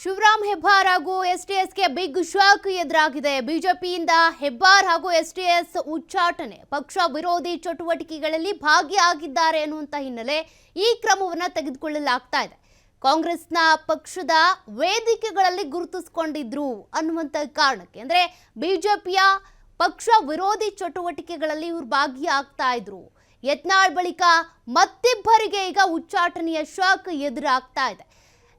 ಶಿವರಾಮ್ ಹೆಬ್ಬಾರ್ ಹಾಗೂ ಎಸ್ಟಿಎಸ್ಗೆ big shock ಎದುರಾಗಿದೆ. ಬಿಜೆಪಿಯಿಂದ ಹೆಬ್ಬಾರ್ ಹಾಗೂ ಎಸ್ಟಿಎಸ್ ಉಚ್ಚಾಟನೆ, ಪಕ್ಷ ವಿರೋಧಿ ಚಟುವಟಿಕೆಗಳಲ್ಲಿ ಭಾಗಿಯಾಗಿದ್ದಾರೆ ಅನ್ನುವಂಥ ಹಿನ್ನೆಲೆ ಈ ಕ್ರಮವನ್ನು ತೆಗೆದುಕೊಳ್ಳಲಾಗ್ತಾ ಇದೆ. ಕಾಂಗ್ರೆಸ್ನ ಪಕ್ಷದ ವೇದಿಕೆಗಳಲ್ಲಿ ಗುರುತಿಸಿಕೊಂಡಿದ್ರು ಅನ್ನುವಂಥ ಕಾರಣಕ್ಕೆ, ಅಂದ್ರೆ ಬಿಜೆಪಿಯ ಪಕ್ಷ ವಿರೋಧಿ ಚಟುವಟಿಕೆಗಳಲ್ಲಿ ಇವರು ಭಾಗಿಯಾಗ್ತಾ ಇದ್ರು. ಯತ್ನಾಳ್ ಬಳಿಕ ಮತ್ತಿಬ್ಬರಿಗೆ ಈಗ ಉಚ್ಚಾಟನೆಯ ಶಾಕ್ ಎದುರಾಗ್ತಾ ಇದೆ.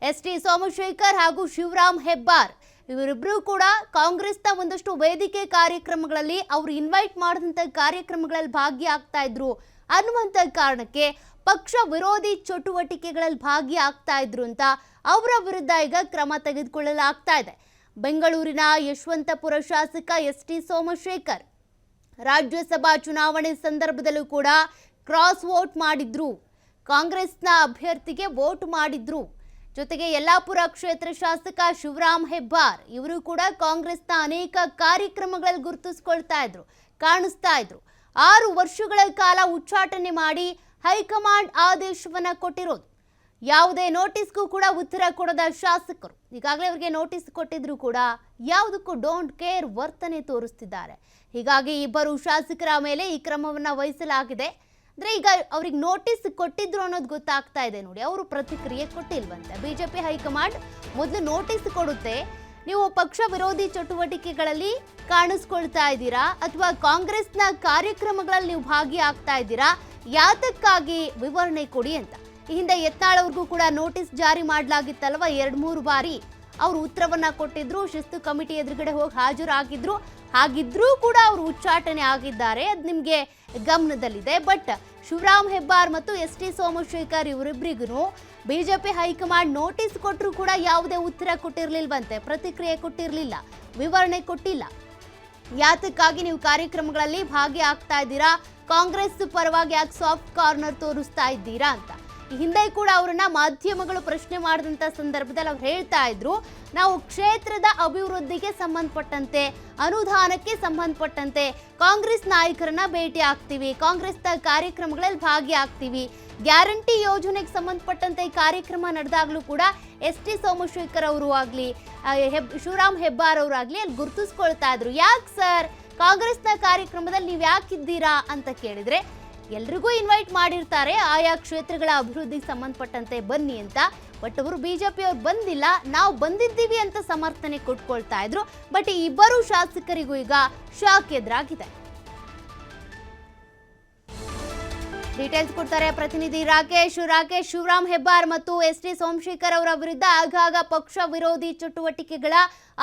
ಎಸ್ ಟಿ ಸೋಮಶೇಖರ್ ಹಾಗೂ ಶಿವರಾಮ್ ಹೆಬ್ಬಾರ್. ಇವರಿಬ್ಬರೂ ಕೂಡ ಕಾಂಗ್ರೆಸ್ನ ಒಂದಷ್ಟು ವೇದಿಕೆ ಕಾರ್ಯಕ್ರಮಗಳಲ್ಲಿ ಅವರು ಇನ್ವೈಟ್ ಮಾಡಿದಂಥ ಕಾರ್ಯಕ್ರಮಗಳಲ್ಲಿ ಭಾಗಿಯಾಗ್ತಾ ಇದ್ರು. ಅನ್ನುವಂಥ ಕಾರಣಕ್ಕೆ ಪಕ್ಷ ವಿರೋಧಿ ಚಟುವಟಿಕೆಗಳಲ್ಲಿ ಭಾಗಿಯಾಗ್ತಾ ಇದ್ರು ಅಂತ ಅವರ ವಿರುದ್ಧ ಈಗ ಕ್ರಮ ತೆಗೆದುಕೊಳ್ಳಲಾಗ್ತಾ ಇದೆ. ಬೆಂಗಳೂರಿನ ಯಶವಂತಪುರ ಶಾಸಕ ಎಸ್ ಟಿ ಸೋಮಶೇಖರ್ ರಾಜ್ಯಸಭಾ ಚುನಾವಣೆ ಸಂದರ್ಭದಲ್ಲೂ ಕೂಡ ಕ್ರಾಸ್ ವೋಟ್ ಮಾಡಿದ್ರು. ಕಾಂಗ್ರೆಸ್ನ ಅಭ್ಯರ್ಥಿಗೆ ವೋಟ್ ಮಾಡಿದ್ರು. ಜೊತೆಗೆ ಯಲ್ಲಾಪುರ ಕ್ಷೇತ್ರ ಶಾಸಕ ಶಿವರಾಮ್ ಹೆಬ್ಬಾರ್ ಇವರು ಕೂಡ ಕಾಂಗ್ರೆಸ್ನ ಅನೇಕ ಕಾರ್ಯಕ್ರಮಗಳಲ್ಲಿ ಗುರುತಿಸ್ಕೊಳ್ತಾ ಇದ್ರು, ಕಾಣಿಸ್ತಾ ಇದ್ರು. ಆರು ವರ್ಷಗಳ ಕಾಲ ಉಚ್ಚಾಟನೆ ಮಾಡಿ ಹೈಕಮಾಂಡ್ ಆದೇಶವನ್ನ ಕೊಟ್ಟಿರೋದು. ಯಾವುದೇ ನೋಟಿಸ್ಗೂ ಕೂಡ ಉತ್ತರ ಕೊಡದ ಶಾಸಕರು. ಈಗಾಗಲೇ ಅವರಿಗೆ ನೋಟಿಸ್ ಕೊಟ್ಟಿದ್ರು ಕೂಡ ಯಾವುದಕ್ಕೂ ಡೋಂಟ್ ಕೇರ್ ವರ್ತನೆ ತೋರಿಸ್ತಿದ್ದಾರೆ. ಹೀಗಾಗಿ ಇಬ್ಬರು ಶಾಸಕರ ಮೇಲೆ ಈ ಕ್ರಮವನ್ನ ವಹಿಸಲಾಗಿದೆ. ಅಂದ್ರೆ ಈಗ ಅವ್ರಿಗೆ ನೋಟಿಸ್ ಕೊಟ್ಟಿದ್ರು ಅನ್ನೋದು ಗೊತ್ತಾಗ್ತಾ ಇದೆ ನೋಡಿ. ಅವರು ಪ್ರತಿಕ್ರಿಯೆ ಕೊಟ್ಟಿಲ್ವಂತೆ. ಬಿಜೆಪಿ ಹೈಕಮಾಂಡ್ ಮೊದಲು ನೋಟಿಸ್ ಕೊಡುತ್ತೆ. ನೀವು ಪಕ್ಷ ವಿರೋಧಿ ಚಟುವಟಿಕೆಗಳಲ್ಲಿ ಕಾಣಿಸ್ಕೊಳ್ತಾ ಇದ್ದೀರಾ? ಅಥವಾ ಕಾಂಗ್ರೆಸ್ನ ಕಾರ್ಯಕ್ರಮಗಳಲ್ಲಿ ನೀವು ಭಾಗಿಯಾಗ್ತಾ ಇದ್ದೀರಾ? ಯಾತಕ್ಕಾಗಿ ವಿವರಣೆ ಕೊಡಿ ಅಂತ. ಈ ಹಿಂದೆ ಯತ್ನಾಳ್ ಅವ್ರಿಗೂ ಕೂಡ ನೋಟಿಸ್ ಜಾರಿ ಮಾಡಲಾಗಿತ್ತಲ್ವ? ಎರಡು ಮೂರು ಬಾರಿ. ಅವರು ಉತ್ತರವನ್ನ ಕೊಟ್ಟಿದ್ರು, ಶಿಸ್ತು ಕಮಿಟಿ ಎದುರುಗಡೆ ಹೋಗಿ ಹಾಜರಾಗಿದ್ರು. ಹಾಗಿದ್ರೂ ಕೂಡ ಅವರು ಉಚ್ಚಾಟನೆ ಆಗಿದ್ದಾರೆ. ಅದು ನಿಮಗೆ ಗಮನದಲ್ಲಿದೆ. ಬಟ್ ಶಿವರಾಮ್ ಹೆಬ್ಬಾರ್ ಮತ್ತು ಎಸ್ ಟಿ ಸೋಮಶೇಖರ್ ಇವರಿಬ್ಬರಿಗೂ ಬಿಜೆಪಿ ಹೈಕಮಾಂಡ್ ನೋಟಿಸ್ ಕೊಟ್ಟರು ಕೂಡ ಯಾವುದೇ ಉತ್ತರ ಕೊಟ್ಟಿರಲಿಲ್ವಂತೆ, ಪ್ರತಿಕ್ರಿಯೆ ಕೊಟ್ಟಿರಲಿಲ್ಲ, ವಿವರಣೆ ಕೊಟ್ಟಿಲ್ಲ. ಯಾತಕ್ಕಾಗಿ ನೀವು ಕಾರ್ಯಕ್ರಮಗಳಲ್ಲಿ ಭಾಗಿಯಾಗ್ತಾ ಇದ್ದೀರಾ? ಕಾಂಗ್ರೆಸ್ ಪರವಾಗಿ ಯಾಕೆ ಸಾಫ್ಟ್ ಕಾರ್ನರ್ ತೋರಿಸ್ತಾ ಇದ್ದೀರಾ ಅಂತ. ಹಿಂದೆ ಕೂಡ ಅವರನ್ನ ಮಾಧ್ಯಮಗಳು ಪ್ರಶ್ನೆ ಮಾಡಿದಂಥ ಸಂದರ್ಭದಲ್ಲಿ ಅವ್ರು ಹೇಳ್ತಾ ಇದ್ರು, ನಾವು ಕ್ಷೇತ್ರದ ಅಭಿವೃದ್ಧಿಗೆ ಸಂಬಂಧಪಟ್ಟಂತೆ, ಅನುದಾನಕ್ಕೆ ಸಂಬಂಧಪಟ್ಟಂತೆ ಕಾಂಗ್ರೆಸ್ ನಾಯಕರನ್ನ ಭೇಟಿ ಆಗ್ತೀವಿ, ಕಾಂಗ್ರೆಸ್ನ ಕಾರ್ಯಕ್ರಮಗಳಲ್ಲಿ ಭಾಗಿಯಾಗ್ತೀವಿ. ಗ್ಯಾರಂಟಿ ಯೋಜನೆಗೆ ಸಂಬಂಧಪಟ್ಟಂತೆ ಕಾರ್ಯಕ್ರಮ ನಡೆದಾಗಲೂ ಕೂಡ ಎಸ್ ಟಿ ಸೋಮಶೇಖರ್ ಅವರು ಆಗಲಿ ಹೆಬ್, ಶಿವರಾಮ್ ಹೆಬ್ಬಾರ್ ಅವರಾಗ್ಲಿ ಅಲ್ಲಿ ಗುರುತಿಸ್ಕೊಳ್ತಾ ಇದ್ರು. ಯಾಕೆ ಸರ್? ಕಾಂಗ್ರೆಸ್ನ ಕಾರ್ಯಕ್ರಮದಲ್ಲಿ ನೀವು ಯಾಕಿದ್ದೀರಾ ಅಂತ ಕೇಳಿದ್ರೆ ಎಲ್ರಿಗೂ ಇನ್ವೈಟ್ ಮಾಡಿರ್ತಾರೆ. ಆಯಾ ಕ್ಷೇತ್ರಗಳ ಅಭಿವೃದ್ಧಿಗೆ ಸಂಬಂಧಪಟ್ಟಂತೆ ಬನ್ನಿ ಅಂತ. ಬಟ್ ಅವರು ಬಿಜೆಪಿ ಅವ್ರು ಬಂದಿಲ್ಲ. ನಾವು ಬಂದಿದ್ದೀವಿ ಅಂತ ಸಮರ್ಥನೆ ಕೊಟ್ಕೊಳ್ತಾ ಇದ್ರು. ಬಟ್ ಇಬ್ಬರು ಶಾಸಕರಿಗೂ ಈಗ ಶಾಕ್ ಎದುರಾಗಿದೆ. ಡೀಟೇಲ್ಸ್ ಕೊಡ್ತಾರೆ ಪ್ರತಿನಿಧಿ ರಾಕೇಶ್. ರಾಕೇಶ್, ಶಿವರಾಮ್ ಹೆಬ್ಬಾರ್ ಮತ್ತು ಎಸ್ ಟಿ ಸೋಮಶೇಖರ್ ಅವರ ವಿರುದ್ಧ ಆಗಾಗ ಪಕ್ಷ ವಿರೋಧಿ ಚಟುವಟಿಕೆಗಳ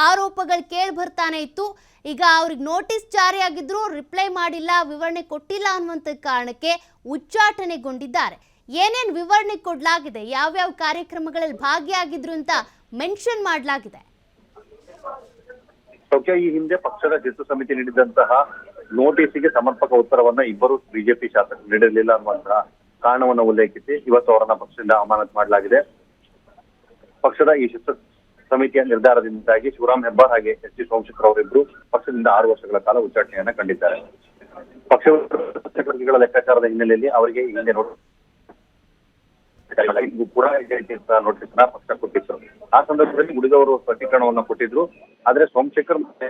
ಆರೋಪಗಳು ಕೇಳಿ ಬರ್ತಾನೆ ಇತ್ತು. ಈಗ ಅವ್ರಿಗೆ ನೋಟಿಸ್ ಜಾರಿ ಆಗಿದ್ರು ರಿಪ್ಲೈ ಮಾಡಿಲ್ಲ, ವಿವರಣೆ ಕೊಟ್ಟಿಲ್ಲ ಅನ್ನುವಂಥ ಕಾರಣಕ್ಕೆ ಉಚ್ಚಾಟನೆಗೊಂಡಿದ್ದಾರೆ. ಏನೇನು ವಿವರಣೆ ಕೊಡಲಾಗಿದೆ, ಯಾವ್ಯಾವ ಕಾರ್ಯಕ್ರಮಗಳಲ್ಲಿ ಭಾಗಿಯಾಗಿದ್ರು ಅಂತ ಮೆನ್ಷನ್ ಮಾಡಲಾಗಿದೆ. ಈ ಹಿಂದೆ ಪಕ್ಷದ ಶಿಸ್ತು ಸಮಿತಿ ನೀಡಿದಂತಹ ನೋಟಿಸ್ಗೆ ಸಮರ್ಪಕ ಉತ್ತರವನ್ನ ಇಬ್ಬರು ಬಿಜೆಪಿ ಶಾಸಕರು ನೀಡಿರಲಿಲ್ಲ ಅನ್ನುವಂತಹ ಕಾರಣವನ್ನು ಉಲ್ಲೇಖಿಸಿ ಇವತ್ತು ಅವರನ್ನ ಪಕ್ಷದಿಂದ ಅಮಾನತ್ ಮಾಡಲಾಗಿದೆ. ಪಕ್ಷದ ಈ ಶಿಸ್ತು ಸಮಿತಿಯ ನಿರ್ಧಾರದಿಂದಾಗಿ ಶಿವರಾಮ್ ಹೆಬ್ಬಾರ್ ಹಾಗೆ ಎಸ್ ಜಿ ಸೋಮಶೇಖರ್ ಅವರಿಬ್ರು ಪಕ್ಷದಿಂದ ಆರು ವರ್ಷಗಳ ಕಾಲ ಉಚ್ಚಾಟನೆಯನ್ನ ಕಂಡಿದ್ದಾರೆ. ಪಕ್ಷ ಲೆಕ್ಕಾಚಾರದ ಹಿನ್ನೆಲೆಯಲ್ಲಿ ಅವರಿಗೆ ಹಿಂದೆ ನೋಟಿಸ್ನ ಪಕ್ಷ ಕೊಟ್ಟಿತ್ತು. ಆ ಸಂದರ್ಭದಲ್ಲಿ ಉಳಿದವರು ಸ್ಪಷ್ಟೀಕರಣವನ್ನು ಕೊಟ್ಟಿದ್ರು. ಆದ್ರೆ ಸೋಮಶೇಖರ್ ಮತ್ತೆ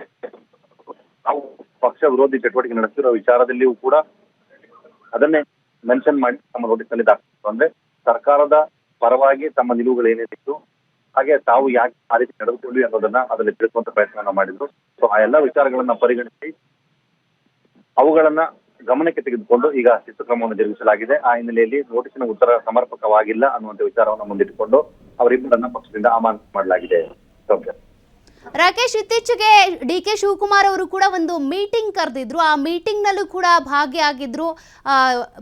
ಪಕ್ಷ ವಿರೋಧಿ ಚಟುವಟಿಕೆ ನಡೆಸಿರುವ ವಿಚಾರದಲ್ಲಿಯೂ ಕೂಡ ಅದನ್ನೇ ಮೆನ್ಷನ್ ಮಾಡಿ ತಮ್ಮ ನೋಟಿಸ್ನಲ್ಲಿ ಅಂದ್ರೆ ಸರ್ಕಾರದ ಪರವಾಗಿ ತಮ್ಮ ನಿಲುವುಗಳು ಏನೇನಿತ್ತು, ಹಾಗೆ ತಾವು ಯಾಕೆ ಆ ರೀತಿ ನಡೆದುಕೊಳ್ಳಿ ಅನ್ನೋದನ್ನ ಅದರಲ್ಲಿ ತಿಳಿಸುವಂತ ಪ್ರಯತ್ನವನ್ನ ಮಾಡಿದ್ರು. ಸೊ ಆ ಎಲ್ಲಾ ವಿಚಾರಗಳನ್ನ ಪರಿಗಣಿಸಿ ಅವುಗಳನ್ನ ಗಮನಕ್ಕೆ ತೆಗೆದುಕೊಂಡು ಈಗ ಶಿಸ್ತು ಕ್ರಮವನ್ನು ಜರುಗಿಸಲಾಗಿದೆ. ಆ ಹಿನ್ನೆಲೆಯಲ್ಲಿ ನೋಟಿಸಿನ ಉತ್ತರ ಸಮರ್ಪಕವಾಗಿಲ್ಲ ಅನ್ನುವಂತ ವಿಚಾರವನ್ನು ಮುಂದಿಟ್ಟುಕೊಂಡು ಅವರಿಬ್ಬರನ್ನ ಪಕ್ಷದಿಂದ ಅಮಾನತು ಮಾಡಲಾಗಿದೆ. ಸೌಖ್ಯ ರಾಕೇಶ್ ಇತ್ತೀಚೆಗೆ ಡಿ ಕೆ ಶಿವಕುಮಾರ್ ಅವರು ಕೂಡ ಒಂದು ಮೀಟಿಂಗ್ ಕರೆದಿದ್ರು. ಆ ಮೀಟಿಂಗ್ನಲ್ಲೂ ಕೂಡ ಭಾಗಿಯಾಗಿದ್ರು.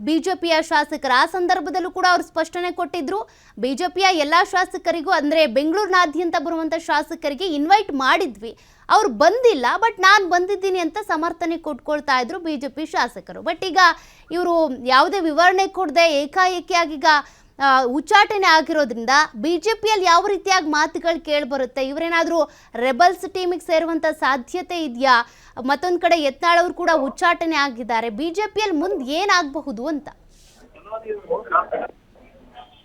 ಬಿಜೆಪಿಯ ಶಾಸಕರು. ಆ ಸಂದರ್ಭದಲ್ಲೂ ಕೂಡ ಅವರು ಸ್ಪಷ್ಟನೆ ಕೊಟ್ಟಿದ್ರು. ಬಿಜೆಪಿಯ ಎಲ್ಲ ಶಾಸಕರಿಗೂ, ಅಂದರೆ ಬೆಂಗಳೂರಿನಾದ್ಯಂತ ಬರುವಂಥ ಶಾಸಕರಿಗೆ ಇನ್ವೈಟ್ ಮಾಡಿದ್ವಿ. ಅವ್ರು ಬಂದಿಲ್ಲ ಬಟ್ ನಾನು ಬಂದಿದ್ದೀನಿ ಅಂತ ಸಮರ್ಥನೆ ಕೊಟ್ಕೊಳ್ತಾ ಇದ್ರು ಬಿಜೆಪಿ ಶಾಸಕರು. ಬಟ್ ಈಗ ಇವರು ಯಾವುದೇ ವಿವರಣೆ ಕೊಡದೆ ಏಕಾಏಕಿಯಾಗಿ ಈಗ ಉಚ್ಚಾಟನೆ ಆಗಿರೋದ್ರಿಂದ ಬಿಜೆಪಿಯಲ್ಲಿ ಯಾವ ರೀತಿಯಾಗಿ ಮಾತುಗಳು ಕೇಳಿಬರುತ್ತೆ? ಇವರೇನಾದರೂ ರೆಬಲ್ಸ್ ಟೀಮಿಗೆ ಸೇರುವಂಥ ಸಾಧ್ಯತೆ ಇದೆಯಾ? ಮತ್ತೊಂದು ಕಡೆ ಯತ್ನಾಳ್ ಅವರು ಕೂಡ ಉಚ್ಚಾಟನೆ ಆಗಿದ್ದಾರೆ. ಬಿಜೆಪಿಯಲ್ಲಿ ಮುಂದೆ ಏನಾಗಬಹುದು ಅಂತ?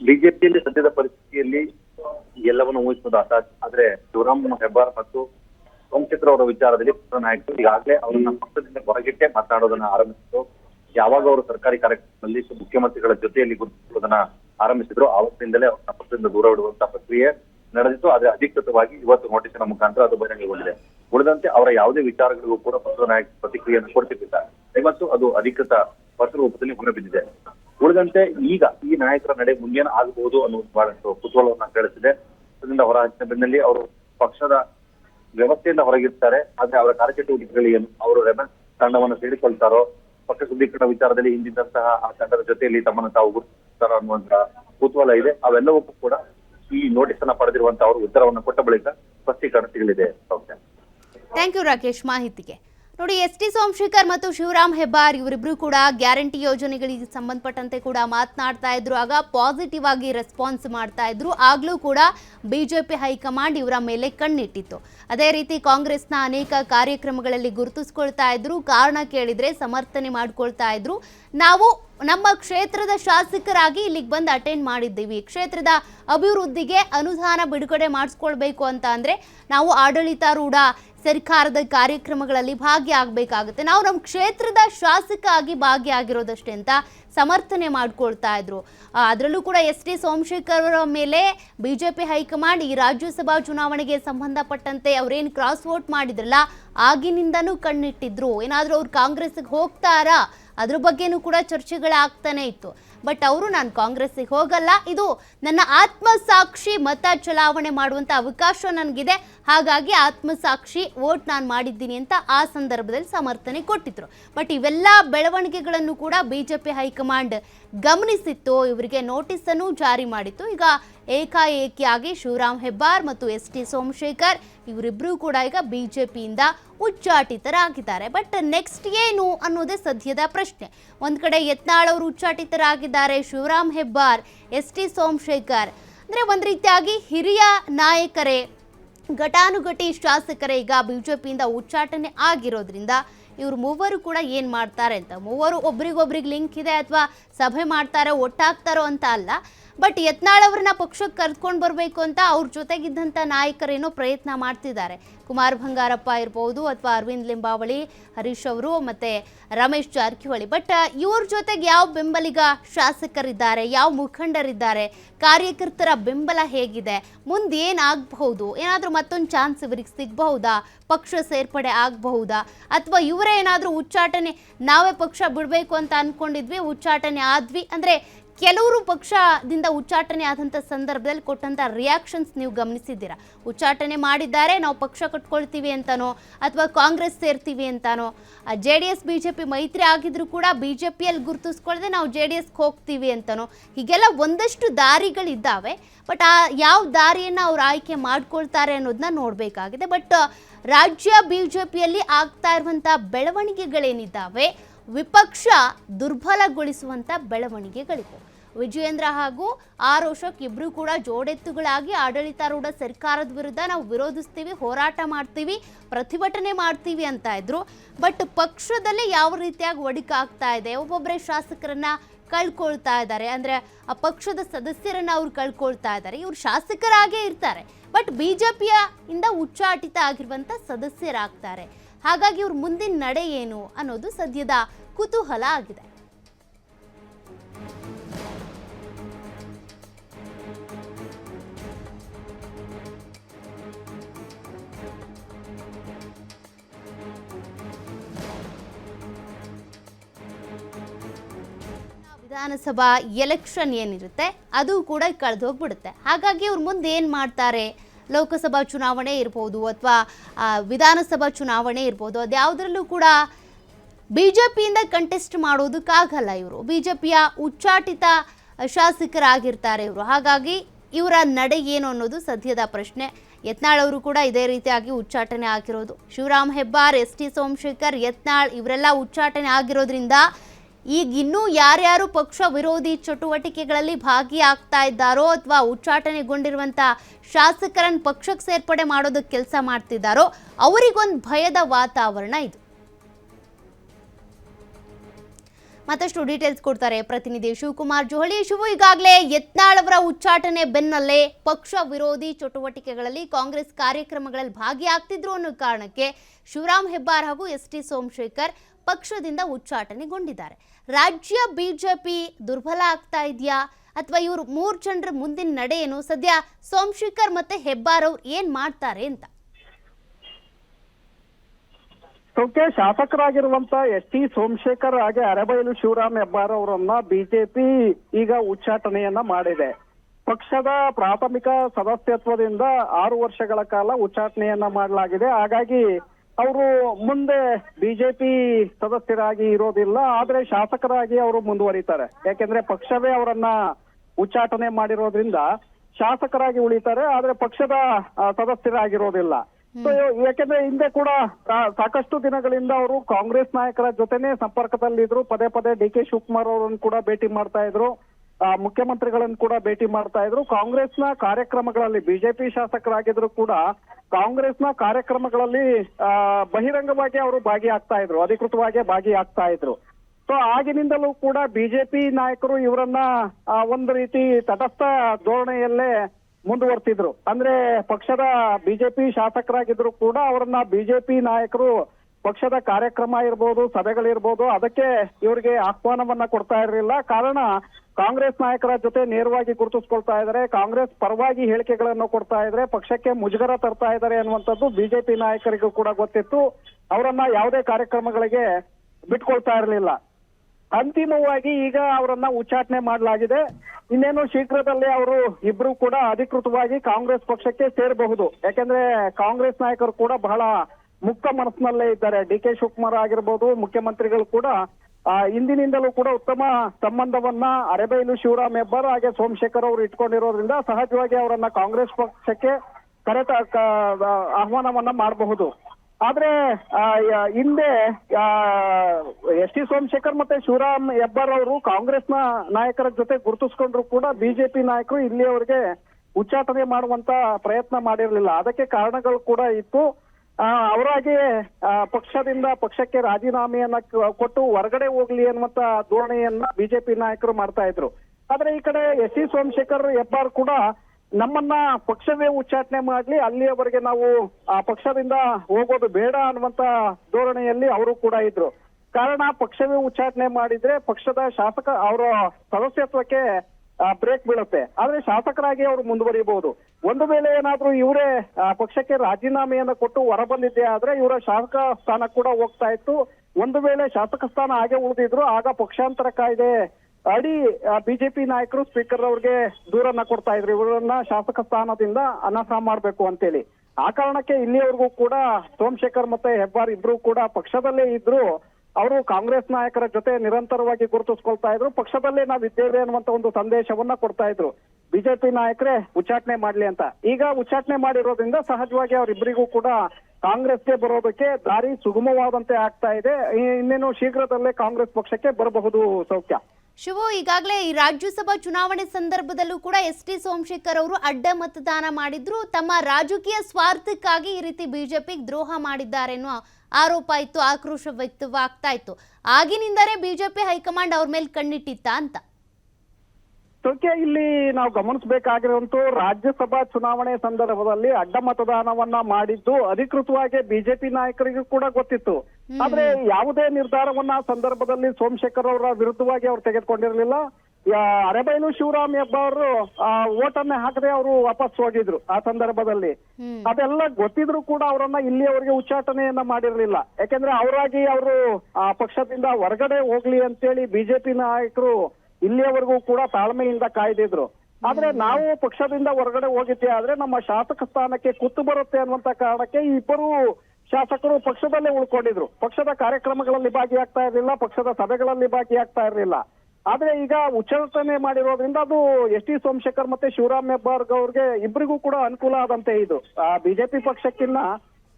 ಬಿಜೆಪಿಯಲ್ಲಿ ಸದ್ಯದ ಪರಿಸ್ಥಿತಿಯಲ್ಲಿ ಎಲ್ಲವನ್ನು ಊಹಿಸುವುದು ಅಸಾಧ್ಯ. ಆದ್ರೆ ಶಿವರಾಮ್ ಹೆಬ್ಬಾರ್ ಮತ್ತು ಸೋಮಶೇಖರ್ ಅವರ ವಿಚಾರದಲ್ಲಿ ಪುತ್ರ ನಾಯಕರು ಈಗಾಗಲೇ ಅವರನ್ನ ಪಕ್ಷದಿಂದ ಹೊರಗಿಟ್ಟೆ ಮಾತಾಡೋದನ್ನ ಆರಂಭಿಸಿದ್ರು. ಯಾವಾಗ ಅವರು ಸರ್ಕಾರಿ ಕಾರ್ಯಕ್ರಮದಲ್ಲಿ ಮುಖ್ಯಮಂತ್ರಿಗಳ ಜೊತೆಯಲ್ಲಿ ಗುರುತಿಸುವುದನ್ನ ಆರಂಭಿಸಿದ್ರು. ಆವತ್ತಿನಿಂದಲೇ ಅವ್ರನ್ನ ಪಕ್ಷದಿಂದ ದೂರ ಇಡುವಂತಹ ಪ್ರಕ್ರಿಯೆ ನಡೆದಿತ್ತು. ಆದ್ರೆ ಅಧಿಕೃತವಾಗಿ ಇವತ್ತು ನೋಟಿಸಿನ ಮುಖಾಂತರ ಅದು ಬಹಿರಂಗಗೊಂಡಿದೆ ಉಳಿದಂತೆ ಅವರ ಯಾವುದೇ ವಿಚಾರಗಳಿಗೂ ಕೂಡ ಪಕ್ಷದ ನಾಯಕ ಪ್ರತಿಕ್ರಿಯೆಯನ್ನು ಕೊಡ್ತಿರ್ಲಿಲ್ಲ. ಇವತ್ತು ಅದು ಅಧಿಕೃತ ಪತ್ರ ರೂಪದಲ್ಲಿ ಹೊರಬಿದ್ದಿದೆ ಉಳಿದಂತೆ ಈಗ ಈ ನಾಯಕರ ನಡೆ ಮುಂದೇನು ಆಗಬಹುದು ಅನ್ನೋ ಬಹಳಷ್ಟು ಕುತೂಹಲವನ್ನ ಕೇಳಿಸಿದೆ ಅದರಿಂದ ಹೊರ ಹಚ್ಚಿದ ಬೆನ್ನಲ್ಲಿ ಅವರು ಪಕ್ಷದ ವ್ಯವಸ್ಥೆಯಿಂದ ಹೊರಗಿರ್ತಾರೆ. ಆದ್ರೆ ಅವರ ಕಾರ್ಯಚಟುವಟಿಕೆಗಳು ಏನು ಅವರು ರೆಬೆಲ್ ತಂಡವನ್ನು ಸೇರಿಕೊಳ್ತಾರೋ, ಪಕ್ಷ ಶುದ್ಧೀಕರಣ ವಿಚಾರದಲ್ಲಿ ಹಿಂದಿದ್ದಂತಹ ಆ ತಂಡದ ಜೊತೆಯಲ್ಲಿ ತಮ್ಮನ್ನು ತಾವು ಗುರುತಿಸ್ತಾರೋ ಅನ್ನುವಂತ ಕುತೂಹಲ ಇದೆ. ಅವೆಲ್ಲವಕ್ಕೂ ಕೂಡ ಈ ನೋಟಿಸ್ ಅನ್ನ ಪಡೆದಿರುವಂತ ಅವರು ಉತ್ತರವನ್ನು ಕೊಟ್ಟ ಬಳಿಕ ಸ್ಪಷ್ಟೀಕರಣ ಸಿಗಲಿದೆ ಥ್ಯಾಂಕ್ ಯು ರಾಕೇಶ್ ಮಾಹಿತಿಗೆ. ನೋಡಿ ಎಸ್ ಟಿ ಸೋಮಶೇಖರ್ ಮತ್ತು ಶಿವರಾಮ್ ಹೆಬ್ಬಾರ್ ಇವರಿಬ್ಬರು ಕೂಡ ಗ್ಯಾರಂಟಿ ಯೋಜನೆಗಳಿಗೆ ಸಂಬಂಧಪಟ್ಟಂತೆ ಕೂಡ ಮಾತನಾಡ್ತಾ ಇದ್ರು. ಆಗ ಪಾಸಿಟಿವ್ ಆಗಿ ರೆಸ್ಪಾನ್ಸ್ ಮಾಡ್ತಾ ಇದ್ರು. ಆಗಲೂ ಕೂಡ ಬಿಜೆಪಿ ಹೈಕಮಾಂಡ್ ಇವರ ಮೇಲೆ ಕಣ್ಣಿಟ್ಟಿತ್ತು. ಅದೇ ರೀತಿ ಕಾಂಗ್ರೆಸ್ನ ಅನೇಕ ಕಾರ್ಯಕ್ರಮಗಳಲ್ಲಿ ಗುರುತಿಸ್ಕೊಳ್ತಾ ಇದ್ರು. ಕಾರಣ ಕೇಳಿದ್ರೆ ಸಮರ್ಥನೆ ಮಾಡ್ಕೊಳ್ತಾ ಇದ್ರು. ನಾವು ನಮ್ಮ ಕ್ಷೇತ್ರದ ಶಾಸಕರಾಗಿ ಇಲ್ಲಿಗೆ ಬಂದು ಅಟೆಂಡ್ ಮಾಡಿದ್ದೀವಿ. ಕ್ಷೇತ್ರದ ಅಭಿವೃದ್ಧಿಗೆ ಅನುದಾನ ಬಿಡುಗಡೆ ಮಾಡಿಸ್ಕೊಳ್ಬೇಕು ಅಂತ ಅಂದರೆ ನಾವು ಆಡಳಿತಾರೂಢ ಸರ್ಕಾರದ ಕಾರ್ಯಕ್ರಮಗಳಲ್ಲಿ ಭಾಗಿಯಾಗಬೇಕಾಗುತ್ತೆ. ನಾವು ನಮ್ಮ ಕ್ಷೇತ್ರದ ಶಾಸಕ ಆಗಿ ಭಾಗಿಯಾಗಿರೋದಷ್ಟೇ ಅಂತ ಸಮರ್ಥನೆ ಮಾಡ್ಕೊಳ್ತಾ ಇದ್ರು. ಅದರಲ್ಲೂ ಕೂಡ ಎಸ್ ಟಿ ಸೋಮಶೇಖರ್ ಅವರ ಮೇಲೆ ಬಿಜೆಪಿ ಹೈಕಮಾಂಡ್ ಈ ರಾಜ್ಯಸಭಾ ಚುನಾವಣೆಗೆ ಸಂಬಂಧಪಟ್ಟಂತೆ ಅವರೇನು ಕ್ರಾಸ್ ವೋಟ್ ಮಾಡಿದ್ರಲ್ಲ, ಆಗಿನಿಂದನೂ ಕಣ್ಣಿಟ್ಟಿದ್ರು. ಏನಾದರೂ ಅವ್ರು ಕಾಂಗ್ರೆಸ್ಗೆ ಹೋಗ್ತಾರಾ? ಅದ್ರ ಬಗ್ಗೆನೂ ಕೂಡ ಚರ್ಚೆಗಳಾಗ್ತಾನೆ ಇತ್ತು. ಬಟ್ ಅವರು, ನಾನು ಕಾಂಗ್ರೆಸ್ಸಿಗೆ ಹೋಗಲ್ಲ. ಇದು ನನ್ನ ಆತ್ಮಸಾಕ್ಷಿ ಮತ ಚಲಾವಣೆ ಮಾಡುವಂಥ ಅವಕಾಶ ನನಗಿದೆ. ಹಾಗಾಗಿ ಆತ್ಮಸಾಕ್ಷಿ ವೋಟ್ ನಾನು ಮಾಡಿದ್ದೀನಿ ಅಂತ ಆ ಸಂದರ್ಭದಲ್ಲಿ ಸಮರ್ಥನೆ ಕೊಟ್ಟಿದ್ರು. ಬಟ್ ಇವೆಲ್ಲ ಬೆಳವಣಿಗೆಗಳನ್ನು ಕೂಡ ಬಿಜೆಪಿ ಹೈಕಮಾಂಡ್ ಗಮನಿಸಿತ್ತು. ಇವರಿಗೆ ನೋಟಿಸನ್ನು ಜಾರಿ ಮಾಡಿತ್ತು. ಈಗ ಏಕಾಏಕಿಯಾಗಿ ಶಿವರಾಮ್ ಹೆಬ್ಬಾರ್ ಮತ್ತು ಎಸ್ ಟಿ ಸೋಮಶೇಖರ್ ಇವರಿಬ್ಬರೂ ಕೂಡ ಈಗ ಬಿಜೆಪಿಯಿಂದ ಉಚ್ಚಾಟಿತರಾಗಿದ್ದಾರೆ. ಬಟ್ ನೆಕ್ಸ್ಟ್ ಏನು ಅನ್ನೋದೇ ಸದ್ಯದ ಪ್ರಶ್ನೆ. ಒಂದು ಕಡೆ ಯತ್ನಾಳ್ ಅವರು ಉಚ್ಚಾಟಿತರಾಗಿದ್ದಾರೆ, ಶಿವರಾಮ್ ಹೆಬ್ಬಾರ್, ಎಸ್ ಟಿ ಸೋಮಶೇಖರ್. ಅಂದ್ರೆ ಒಂದು ರೀತಿಯಾಗಿ ಹಿರಿಯ ನಾಯಕರೇ ಘಟಾನುಘಟಿ ಶಾಸಕರೇ, ಈಗ ಬಿಜೆಪಿಯಿಂದ ಉಚ್ಚಾಟನೆ ಆಗಿರೋದ್ರಿಂದ ಇವರು ಮೂವರು ಕೂಡ ಏನು ಮಾಡ್ತಾರೆ ಅಂತ, ಮೂವರು ಒಬ್ರಿಗೊಬ್ರಿಗೆ ಲಿಂಕ್ ಇದೆ ಅಥವಾ ಸಭೆ ಮಾಡ್ತಾರೆ, ಒಟ್ಟಾಗ್ತಾರೋ ಅಂತ ಅಲ್ಲ. ಬಟ್ ಯತ್ನಾಳ್ ಅವ್ರನ್ನ ಪಕ್ಷಕ್ಕೆ ಕರ್ಕೊಂಡು ಬರಬೇಕು ಅಂತ ಅವ್ರ ಜೊತೆಗಿದ್ದಂಥ ನಾಯಕರೇನೋ ಪ್ರಯತ್ನ ಮಾಡ್ತಿದ್ದಾರೆ. ಕುಮಾರ್ ಬಂಗಾರಪ್ಪ ಇರ್ಬೋದು ಅಥವಾ ಅರವಿಂದ್ ಲಿಂಬಾವಳಿ, ಹರೀಶ್ ಅವರು ಮತ್ತು ರಮೇಶ್ ಜಾರಕಿಹೊಳಿ. ಬಟ್ ಇವ್ರ ಜೊತೆಗೆ ಯಾವ ಬೆಂಬಲಿಗ ಶಾಸಕರಿದ್ದಾರೆ, ಯಾವ ಮುಖಂಡರಿದ್ದಾರೆ, ಕಾರ್ಯಕರ್ತರ ಬೆಂಬಲ ಹೇಗಿದೆ, ಮುಂದೆ ಏನಾಗಬಹುದು ಏನಾದರೂ ಮತ್ತೊಂದು ಚಾನ್ಸ್ ಇವರಿಗೆ ಸಿಗಬಹುದಾ, ಪಕ್ಷ ಸೇರ್ಪಡೆ ಆಗಬಹುದಾ, ಅಥವಾ ಇವರೇ ಏನಾದರೂ ಉಚ್ಚಾಟನೆ, ನಾವೇ ಪಕ್ಷ ಬಿಡಬೇಕು ಅಂತ ಅಂದ್ಕೊಂಡಿದ್ವಿ ಉಚ್ಚಾಟನೆ ಆದ್ವಿ. ಅಂದರೆ ಕೆಲವರು ಪಕ್ಷದಿಂದ ಉಚ್ಚಾಟನೆ ಆದಂಥ ಸಂದರ್ಭದಲ್ಲಿ ಕೊಟ್ಟಂಥ ರಿಯಾಕ್ಷನ್ಸ್ ನೀವು ಗಮನಿಸಿದ್ದೀರಾ? ಉಚ್ಚಾಟನೆ ಮಾಡಿದ್ದಾರೆ, ನಾವು ಪಕ್ಷ ಕಟ್ಕೊಳ್ತೀವಿ ಅಂತನೋ, ಅಥವಾ ಕಾಂಗ್ರೆಸ್ ಸೇರ್ತೀವಿ ಅಂತನೋ J D S B J P ಮೈತ್ರಿ ಆಗಿದ್ರು ಕೂಡ ಬಿ ಜೆ ಪಿಯಲ್ಲಿ ಗುರುತಿಸ್ಕೊಳ್ಳದೆ ನಾವು ಜೆ ಡಿ ಎಸ್ಗೆ ಹೋಗ್ತೀವಿ ಅಂತನೋ, ಹೀಗೆಲ್ಲ ಒಂದಷ್ಟು ದಾರಿಗಳಿದ್ದಾವೆ ಬಟ್ ಆ ಯಾವ ದಾರಿಯನ್ನು ಅವ್ರು ಆಯ್ಕೆ ಮಾಡ್ಕೊಳ್ತಾರೆ ಅನ್ನೋದನ್ನ ನೋಡಬೇಕಾಗಿದೆ. ಬಟ್ ರಾಜ್ಯ ಬಿ ಜೆ ಪಿಯಲ್ಲಿ ಆಗ್ತಾ ಇರುವಂಥ ಬೆಳವಣಿಗೆಗಳೇನಿದ್ದಾವೆ? ವಿಪಕ್ಷ ದುರ್ಬಲಗೊಳಿಸುವಂಥ ಬೆಳವಣಿಗೆಗಳಿವೆ ವಿಜಯೇಂದ್ರ ಹಾಗೂ ಆರ್ ಅಶೋಕ್ ಇಬ್ಬರು ಕೂಡ ಜೋಡೆತ್ತುಗಳಾಗಿ ಆಡಳಿತಾರೂಢ ಸರ್ಕಾರದ ವಿರುದ್ಧ ನಾವು ವಿರೋಧಿಸ್ತೀವಿ, ಹೋರಾಟ ಮಾಡ್ತೀವಿ, ಪ್ರತಿಭಟನೆ ಮಾಡ್ತೀವಿ ಅಂತ ಇದ್ರು. ಬಟ್ ಪಕ್ಷದಲ್ಲೇ ಯಾವ ರೀತಿಯಾಗಿ ಒಡಿಕಾಗ್ತಾ ಇದೆ? ಒಬ್ಬೊಬ್ಬರೇ ಶಾಸಕರನ್ನ ಕಳ್ಕೊಳ್ತಾ ಇದ್ದಾರೆ. ಅಂದ್ರೆ ಆ ಪಕ್ಷದ ಸದಸ್ಯರನ್ನ ಅವ್ರು ಕಳ್ಕೊಳ್ತಾ ಇದ್ದಾರೆ. ಇವ್ರು ಶಾಸಕರಾಗೇ ಇರ್ತಾರೆ. ಬಟ್ ಬಿಜೆಪಿಯ ಇಂದ ಉಚ್ಚಾಟಿತ ಆಗಿರುವಂತ ಸದಸ್ಯರಾಗ್ತಾರೆ. ಹಾಗಾಗಿ ಇವ್ರ ಮುಂದಿನ ನಡೆ ಏನು ಅನ್ನೋದು ಸದ್ಯದ ಕುತೂಹಲ ಆಗಿದೆ. ವಿಧಾನಸಭಾ ಎಲೆಕ್ಷನ್ ಏನಿರುತ್ತೆ, ಅದು ಕೂಡ ಕಳೆದು ಹೋಗ್ಬಿಡುತ್ತೆ. ಹಾಗಾಗಿ ಅವ್ರು ಮುಂದೆ ಏನು ಮಾಡ್ತಾರೆ? ಲೋಕಸಭಾ ಚುನಾವಣೆ ಇರ್ಬೋದು ಅಥವಾ ವಿಧಾನಸಭಾ ಚುನಾವಣೆ ಇರ್ಬೋದು ಅದ್ಯಾವುದ್ರಲ್ಲೂ ಕೂಡ ಬಿ ಜೆ ಪಿಯಿಂದ ಕಂಟೆಸ್ಟ್ ಮಾಡೋದಕ್ಕಾಗಲ್ಲ ಇವರು. ಬಿ ಜೆ ಪಿಯ ಉಚ್ಚಾಟಿತ ಶಾಸಕರಾಗಿರ್ತಾರೆ ಇವರು. ಹಾಗಾಗಿ ಇವರ ನಡೆ ಏನು ಅನ್ನೋದು ಸದ್ಯದ ಪ್ರಶ್ನೆ. ಯತ್ನಾಳ್ ಅವರು ಕೂಡ ಇದೇ ರೀತಿಯಾಗಿ ಉಚ್ಚಾಟನೆ ಆಗಿರೋದು. ಶಿವರಾಮ್ ಹೆಬ್ಬಾರ್, ಎಸ್ ಟಿ ಸೋಮಶೇಖರ್, ಯತ್ನಾಳ್, ಇವರೆಲ್ಲ ಉಚ್ಚಾಟನೆ ಆಗಿರೋದ್ರಿಂದ ಈಗ ಇನ್ನೂ ಯಾರ್ಯಾರು ಪಕ್ಷ ವಿರೋಧಿ ಚಟುವಟಿಕೆಗಳಲ್ಲಿ ಭಾಗಿಯಾಗ್ತಾ ಇದ್ದಾರೋ ಅಥವಾ ಉಚ್ಚಾಟನೆಗೊಂಡಿರುವಂಥ ಶಾಸಕರನ್ನು ಪಕ್ಷಕ್ಕೆ ಸೇರ್ಪಡೆ ಮಾಡೋದಕ್ಕೆ ಕೆಲಸ ಮಾಡ್ತಿದ್ದಾರೋ ಅವರಿಗೊಂದು ಭಯದ ವಾತಾವರಣ ಇದು. ಮತ್ತಷ್ಟು ಡೀಟೇಲ್ಸ್ ಕೊಡ್ತಾರೆ ಪ್ರತಿನಿಧಿ ಶಿವಕುಮಾರ್ ಜೋಹಳಿ. ಶಿವು, ಈಗಾಗಲೇ ಯತ್ನಾಳ್ ಅವರ ಉಚ್ಚಾಟನೆ ಬೆನ್ನಲ್ಲೇ ಪಕ್ಷ ವಿರೋಧಿ ಚಟುವಟಿಕೆಗಳಲ್ಲಿ ಕಾಂಗ್ರೆಸ್ ಕಾರ್ಯಕ್ರಮಗಳಲ್ಲಿ ಭಾಗಿಯಾಗ್ತಿದ್ರು ಅನ್ನೋ ಕಾರಣಕ್ಕೆ ಶಿವರಾಮ್ ಹೆಬ್ಬಾರ್ ಹಾಗೂ ಎಸ್ ಟಿ ಸೋಮಶೇಖರ್ ಪಕ್ಷದಿಂದ ಉಚ್ಚಾಟನೆಗೊಂಡಿದ್ದಾರೆ. ರಾಜ್ಯ ಬಿಜೆಪಿ ದುರ್ಬಲ ಆಗ್ತಾ ಇದೆಯಾ? ಅಥವಾ ಇವರು ಮೂರು ಜನರ ಮುಂದಿನ ನಡೆ ಏನು? ಸದ್ಯ ಸೋಮಶೇಖರ್ ಮತ್ತೆ ಹೆಬ್ಬಾರ್ ಅವ್ರು ಏನ್ ಮಾಡ್ತಾರೆ ಅಂತ? ಓಕೆ, ಶಾಸಕರಾಗಿರುವಂತ ಎಸ್ ಟಿ ಸೋಮಶೇಖರ್ ಹಾಗೆ ಅರೆಬೈಲು ಶಿವರಾಮ್ ಹೆಬ್ಬಾರ್ ಅವರನ್ನ ಬಿಜೆಪಿ ಈಗ ಉಚ್ಚಾಟನೆಯನ್ನ ಮಾಡಿದೆ. ಪಕ್ಷದ ಪ್ರಾಥಮಿಕ ಸದಸ್ಯತ್ವದಿಂದ ಆರು ವರ್ಷಗಳ ಕಾಲ ಉಚ್ಚಾಟನೆಯನ್ನ ಮಾಡಲಾಗಿದೆ. ಹಾಗಾಗಿ ಅವರು ಮುಂದೆ ಬಿಜೆಪಿ ಸದಸ್ಯರಾಗಿ ಇರೋದಿಲ್ಲ ಆದ್ರೆ ಶಾಸಕರಾಗಿ ಅವರು ಮುಂದುವರಿತಾರೆ. ಯಾಕೆಂದ್ರೆ ಪಕ್ಷವೇ ಅವರನ್ನ ಉಚ್ಚಾಟನೆ ಮಾಡಿರೋದ್ರಿಂದ ಶಾಸಕರಾಗಿ ಉಳಿತಾರೆ ಆದ್ರೆ ಪಕ್ಷದ ಸದಸ್ಯರಾಗಿರೋದಿಲ್ಲ. ಸೊ ಯಾಕೆಂದ್ರೆ ಹಿಂದೆ ಕೂಡ ಸಾಕಷ್ಟು ದಿನಗಳಿಂದ ಅವರು ಕಾಂಗ್ರೆಸ್ ನಾಯಕರ ಜೊತೆನೆ ಸಂಪರ್ಕದಲ್ಲಿದ್ರು. ಪದೇ ಪದೇ ಡಿ ಕೆ ಶಿವಕುಮಾರ್ ಅವರನ್ನು ಕೂಡ ಭೇಟಿ ಮಾಡ್ತಾ ಇದ್ರು. ಮುಖ್ಯಮಂತ್ರಿಗಳನ್ನು ಕೂಡ ಭೇಟಿ ಮಾಡ್ತಾ ಇದ್ರು. ಕಾಂಗ್ರೆಸ್ನ ಕಾರ್ಯಕ್ರಮಗಳಲ್ಲಿ, ಬಿಜೆಪಿ ಶಾಸಕರಾಗಿದ್ರು ಕೂಡ ಕಾಂಗ್ರೆಸ್ನ ಕಾರ್ಯಕ್ರಮಗಳಲ್ಲಿ ಬಹಿರಂಗವಾಗಿ ಅವರು ಭಾಗಿಯಾಗ್ತಾ ಇದ್ರು, ಅಧಿಕೃತವಾಗಿ ಭಾಗಿಯಾಗ್ತಾ ಇದ್ರು. ಸೊ ಆಗಿನಿಂದಲೂ ಕೂಡ ಬಿಜೆಪಿ ನಾಯಕರು ಇವರನ್ನ ಒಂದು ರೀತಿ ತಟಸ್ಥ ಧೋರಣೆಯಲ್ಲೇ ಮುಂದುವರ್ತಿದ್ರು. ಅಂದ್ರೆ ಪಕ್ಷದ ಬಿಜೆಪಿ ಶಾಸಕರಾಗಿದ್ರು ಕೂಡ ಅವರನ್ನ ಬಿಜೆಪಿ ನಾಯಕರು ಪಕ್ಷದ ಕಾರ್ಯಕ್ರಮ ಇರ್ಬೋದು, ಸಭೆಗಳಿರ್ಬೋದು, ಅದಕ್ಕೆ ಇವರಿಗೆ ಆಹ್ವಾನವನ್ನ ಕೊಡ್ತಾ ಇರಲಿಲ್ಲ. ಕಾರಣ ಕಾಂಗ್ರೆಸ್ ನಾಯಕರ ಜೊತೆ ನೇರವಾಗಿ ಗುರುತಿಸ್ಕೊಳ್ತಾ ಇದ್ದಾರೆ. ಕಾಂಗ್ರೆಸ್ ಪರವಾಗಿ ಹೇಳಿಕೆಗಳನ್ನು ಕೊಡ್ತಾ ಇದ್ರೆ ಪಕ್ಷಕ್ಕೆ ಮುಜುಗರ ತರ್ತಾ ಇದ್ದಾರೆ ಅನ್ನುವಂಥದ್ದು ಬಿಜೆಪಿ ನಾಯಕರಿಗೂ ಕೂಡ ಗೊತ್ತಿತ್ತು. ಅವರನ್ನ ಯಾವುದೇ ಕಾರ್ಯಕ್ರಮಗಳಿಗೆ ಬಿಟ್ಕೊಳ್ತಾ ಇರಲಿಲ್ಲ. ಅಂತಿಮವಾಗಿ ಈಗ ಅವರನ್ನ ಉಚ್ಚಾಟನೆ ಮಾಡಲಾಗಿದೆ. ಇನ್ನೇನು ಶೀಘ್ರದಲ್ಲೇ ಅವರು ಇಬ್ರು ಕೂಡ ಅಧಿಕೃತವಾಗಿ ಕಾಂಗ್ರೆಸ್ ಪಕ್ಷಕ್ಕೆ ಸೇರಬಹುದು. ಯಾಕೆಂದ್ರೆ ಕಾಂಗ್ರೆಸ್ ನಾಯಕರು ಕೂಡ ಬಹಳ ಮುಕ್ತ ಮನಸ್ಸಿನಲ್ಲೇ ಇದ್ದಾರೆ. ಡಿ ಕೆ ಶಿವಕುಮಾರ್ ಆಗಿರ್ಬೋದು, ಮುಖ್ಯಮಂತ್ರಿಗಳು ಕೂಡ ಆ, ಹಿಂದಿನಿಂದಲೂ ಕೂಡ ಉತ್ತಮ ಸಂಬಂಧವನ್ನ ಅರೆಬೈಲು ಶಿವರಾಮ್ ಹೆಬ್ಬಾರ್ ಹಾಗೆ ಸೋಮಶೇಖರ್ ಅವರು ಇಟ್ಕೊಂಡಿರೋದ್ರಿಂದ ಸಹಜವಾಗಿ ಅವರನ್ನ ಕಾಂಗ್ರೆಸ್ ಪಕ್ಷಕ್ಕೆ ಕರೆತ ಆಹ್ವಾನವನ್ನ ಮಾಡಬಹುದು. ಆದ್ರೆ ಹಿಂದೆ ಎಸ್ ಟಿ ಸೋಮಶೇಖರ್ ಮತ್ತೆ ಶಿವರಾಮ್ ಹೆಬ್ಬಾರ್ ಅವರು ಕಾಂಗ್ರೆಸ್ನ ನಾಯಕರ ಜೊತೆ ಗುರುತಿಸ್ಕೊಂಡ್ರು ಕೂಡ ಬಿಜೆಪಿ ನಾಯಕರು ಇಲ್ಲಿಯವರೆಗೆ ಉಚ್ಚಾಟನೆ ಮಾಡುವಂತ ಪ್ರಯತ್ನ ಮಾಡಿರಲಿಲ್ಲ. ಅದಕ್ಕೆ ಕಾರಣಗಳು ಕೂಡ ಇತ್ತು. ಅವರಾಗಿ ಪಕ್ಷದಿಂದ ಪಕ್ಷಕ್ಕೆ ರಾಜೀನಾಮೆಯನ್ನ ಕೊಟ್ಟು ಹೊರಗಡೆ ಹೋಗ್ಲಿ ಅನ್ನುವಂತ ಧೋರಣೆಯನ್ನ ಬಿಜೆಪಿ ನಾಯಕರು ಮಾಡ್ತಾ ಇದ್ರು. ಆದ್ರೆ ಈ ಕಡೆ ಎಸ್ ಸಿ ಸೋಮಶೇಖರ್ ಹೆಬ್ಬಾರ್ ಕೂಡ ನಮ್ಮನ್ನ ಪಕ್ಷವೇ ಉಚ್ಚಾಟನೆ ಮಾಡ್ಲಿ, ಅಲ್ಲಿಯವರೆಗೆ ನಾವು ಆ ಪಕ್ಷದಿಂದ ಹೋಗೋದು ಬೇಡ ಅನ್ನುವಂತ ಧೋರಣೆಯಲ್ಲಿ ಅವರು ಕೂಡ ಇದ್ರು. ಕಾರಣ ಪಕ್ಷವೇ ಉಚ್ಚಾಟನೆ ಮಾಡಿದ್ರೆ ಪಕ್ಷದ ಶಾಸಕ, ಅವರ ಸದಸ್ಯತ್ವಕ್ಕೆ ಬ್ರೇಕ್ ಬೀಳುತ್ತೆ. ಆದ್ರೆ ಶಾಸಕರಾಗಿ ಅವರು ಮುಂದುವರಿಯಬಹುದು ಒಂದು ವೇಳೆ ಏನಾದ್ರೂ ಇವರೇ ಪಕ್ಷಕ್ಕೆ ರಾಜೀನಾಮೆಯನ್ನ ಕೊಟ್ಟು ಹೊರಬಂದಿದ್ದೆ ಆದ್ರೆ ಇವರ ಶಾಸಕ ಸ್ಥಾನ ಕೂಡ ಹೋಗ್ತಾ ಇತ್ತು. ಒಂದು ವೇಳೆ ಶಾಸಕ ಸ್ಥಾನ ಹಾಗೆ ಉಳಿದಿದ್ರು, ಆಗ ಪಕ್ಷಾಂತರ ಕಾಯ್ದೆ ಅಡಿ ಬಿಜೆಪಿ ನಾಯಕರು ಸ್ಪೀಕರ್ ಅವ್ರಿಗೆ ದೂರನ್ನ ಕೊಡ್ತಾ ಇದ್ರು. ಇವರನ್ನ ಶಾಸಕ ಸ್ಥಾನದಿಂದ ಅನರ್ಹ ಮಾಡ್ಬೇಕು ಅಂತೇಳಿ. ಆ ಕಾರಣಕ್ಕೆ ಇಲ್ಲಿಯವರೆಗೂ ಕೂಡ ಸೋಮಶೇಖರ್ ಮತ್ತೆ ಹೆಬ್ಬಾರ್ ಇಬ್ರು ಕೂಡ ಪಕ್ಷದಲ್ಲೇ ಇದ್ರು. ಅವರು ಕಾಂಗ್ರೆಸ್ ನಾಯಕರ ಜೊತೆ ನಿರಂತರವಾಗಿ ಗುರುತಿಸ್ಕೊಳ್ತಾ ಇದ್ರು. ಪಕ್ಷದಲ್ಲೇ ನಾವು ಇದ್ದೇವೆ ಅನ್ನುವಂತ ಒಂದು ಸಂದೇಶವನ್ನ ಕೊಡ್ತಾ ಇದ್ರು. ಬಿಜೆಪಿ ನಾಯಕರೇ, ಉಚ್ಚಾಟನೆ ಮಾಡ್ಲಿ ಅಂತ. ಈಗ ಉಚ್ಚಾಟನೆ ಮಾಡಿರೋದ್ರಿಂದ ಸಹಜವಾಗಿ ಅವರಿಬ್ಬರಿಗೂ ಕೂಡ ಕಾಂಗ್ರೆಸ್ಗೆ ಬರೋದಕ್ಕೆ ದಾರಿ ಸುಗಮವಾದಂತೆ ಆಗ್ತಾ ಇದೆ. ಇನ್ನೇನು ಶೀಘ್ರದಲ್ಲೇ ಕಾಂಗ್ರೆಸ್ ಪಕ್ಷಕ್ಕೆ ಬರಬಹುದು ಸೌಖ್ಯ. ಶಿವು, ಈಗಾಗಲೇ ಈ ರಾಜ್ಯಸಭಾ ಚುನಾವಣೆ ಸಂದರ್ಭದಲ್ಲೂ ಕೂಡ ಎಸ್ ಟಿ ಸೋಮಶೇಖರ್ ಅವರು ಅಡ್ಡ ಮತದಾನ ಮಾಡಿದ್ರು. ತಮ್ಮ ರಾಜಕೀಯ ಸ್ವಾರ್ಥಕ್ಕಾಗಿ ಈ ರೀತಿ ಬಿಜೆಪಿಗೆ ದ್ರೋಹ ಮಾಡಿದ್ದಾರೆ ಅನ್ನೋ ಆರೋಪ ಇತ್ತು, ಆಕ್ರೋಶ ವ್ಯಕ್ತವಾಗ್ತಾ ಇತ್ತು. ಆಗಿನಿಂದಲೇ ಬಿಜೆಪಿ ಹೈಕಮಾಂಡ್ ಅವ್ರ ಮೇಲೆ ಕಣ್ಣಿಟ್ಟಿತ್ತ ಅಂತ. ಸೌಖ್ಯ ಇಲ್ಲಿ ನಾವು ಗಮನಿಸಬೇಕಾಗಿರುವಂತೂ ರಾಜ್ಯಸಭಾ ಚುನಾವಣೆ ಸಂದರ್ಭದಲ್ಲಿ ಅಡ್ಡ ಮತದಾನವನ್ನ ಮಾಡಿದ್ದು ಅಧಿಕೃತವಾಗಿ ಬಿಜೆಪಿ ನಾಯಕರಿಗೂ ಕೂಡ ಗೊತ್ತಿತ್ತು. ಆದ್ರೆ ಯಾವುದೇ ನಿರ್ಧಾರವನ್ನ ಸಂದರ್ಭದಲ್ಲಿ ಸೋಮಶೇಖರ್ ಅವರ ವಿರುದ್ಧವಾಗಿ ಅವರು ತೆಗೆದುಕೊಂಡಿರಲಿಲ್ಲ. ಅರೆಬೈಲು ಶಿವರಾಮ್ ಹೆಬ್ಬಾವರು ಓಟನ್ನೇ ಹಾಕದೆ ಅವರು ವಾಪಸ್ ಹೋಗಿದ್ರು ಆ ಸಂದರ್ಭದಲ್ಲಿ. ಅದೆಲ್ಲ ಗೊತ್ತಿದ್ರು ಕೂಡ ಅವರನ್ನ ಇಲ್ಲಿಯವರೆಗೆ ಉಚ್ಚಾಟನೆಯನ್ನ ಮಾಡಿರಲಿಲ್ಲ. ಯಾಕೆಂದ್ರೆ ಅವರಾಗಿ ಅವರು ಆ ಪಕ್ಷದಿಂದ ಹೊರಗಡೆ ಹೋಗ್ಲಿ ಅಂತೇಳಿ ಬಿಜೆಪಿ ನಾಯಕರು ಇಲ್ಲಿಯವರೆಗೂ ಕೂಡ ತಾಳ್ಮೆಯಿಂದ ಕಾಯ್ದಿದ್ರು. ಆದ್ರೆ ನಾವು ಪಕ್ಷದಿಂದ ಹೊರಗಡೆ ಹೋಗಿದ್ದೆ ಆದ್ರೆ ನಮ್ಮ ಶಾಸಕ ಸ್ಥಾನಕ್ಕೆ ಕುತ್ತು ಬರುತ್ತೆ ಅನ್ನುವಂತ ಕಾರಣಕ್ಕೆ ಇಬ್ಬರು ಶಾಸಕರು ಪಕ್ಷದಲ್ಲೇ ಉಳ್ಕೊಂಡಿದ್ರು. ಪಕ್ಷದ ಕಾರ್ಯಕ್ರಮಗಳಲ್ಲಿ ಭಾಗಿಯಾಗ್ತಾ ಇರಲಿಲ್ಲ ಪಕ್ಷದ ಸಭೆಗಳಲ್ಲಿ ಭಾಗಿಯಾಗ್ತಾ ಇರಲಿಲ್ಲ. ಆದ್ರೆ ಈಗ ಉಚ್ಚಾಟನೆ ಮಾಡಿರೋದ್ರಿಂದ ಅದು ಎಸ್ ಟಿ ಸೋಮಶೇಖರ್ ಮತ್ತೆ ಶಿವರಾಮ್ ಹೆಬ್ಬಾರ್ಗ್ ಅವ್ರಿಗೆ ಇಬ್ಬರಿಗೂ ಕೂಡ ಅನುಕೂಲ ಆದಂತೆ ಇದು. ಆ ಬಿಜೆಪಿ ಪಕ್ಷಕ್ಕಿನ್ನ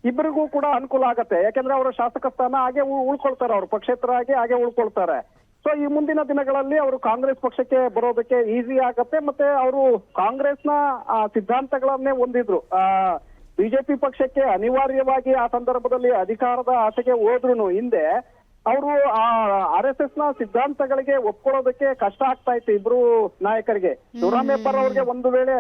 ಇಬ್ಬರಿಗೂ ಕೂಡ ಅನುಕೂಲ ಆಗತ್ತೆ. ಯಾಕಂದ್ರೆ ಅವರ ಶಾಸಕ ಸ್ಥಾನ ಹಾಗೆ ಉಳ್ಕೊಳ್ತಾರೆ ಅವ್ರು ಪಕ್ಷೇತರ ಹಾಗೆ ಹಾಗೆ ಉಳ್ಕೊಳ್ತಾರೆ. ಸೊ ಈ ಮುಂದಿನ ದಿನಗಳಲ್ಲಿ ಅವರು ಕಾಂಗ್ರೆಸ್ ಪಕ್ಷಕ್ಕೆ ಬರೋದಕ್ಕೆ ಈಸಿ ಆಗತ್ತೆ ಮತ್ತೆ ಅವರು ಕಾಂಗ್ರೆಸ್ನ ಆ, ಸಿದ್ಧಾಂತಗಳನ್ನೇ ಹೊಂದಿದ್ರು. ಆ ಬಿಜೆಪಿ ಪಕ್ಷಕ್ಕೆ ಅನಿವಾರ್ಯವಾಗಿ ಆ ಸಂದರ್ಭದಲ್ಲಿ ಅಧಿಕಾರದ ಆಸೆಗೆ ಹೋದ್ರು ಹಿಂದೆ ಅವರು ಆರ್ ಎಸ್ ಎಸ್ನ ಸಿದ್ಧಾಂತಗಳಿಗೆ ಒಪ್ಕೊಳ್ಳೋದಕ್ಕೆ ಕಷ್ಟ ಆಗ್ತಾ ಇತ್ತು ಇಬ್ರು ನಾಯಕರಿಗೆ. ಶಿವರಾಮ್ ಹೆಬ್ಬಾರ್ ಅವ್ರಿಗೆ ಒಂದು ವೇಳೆ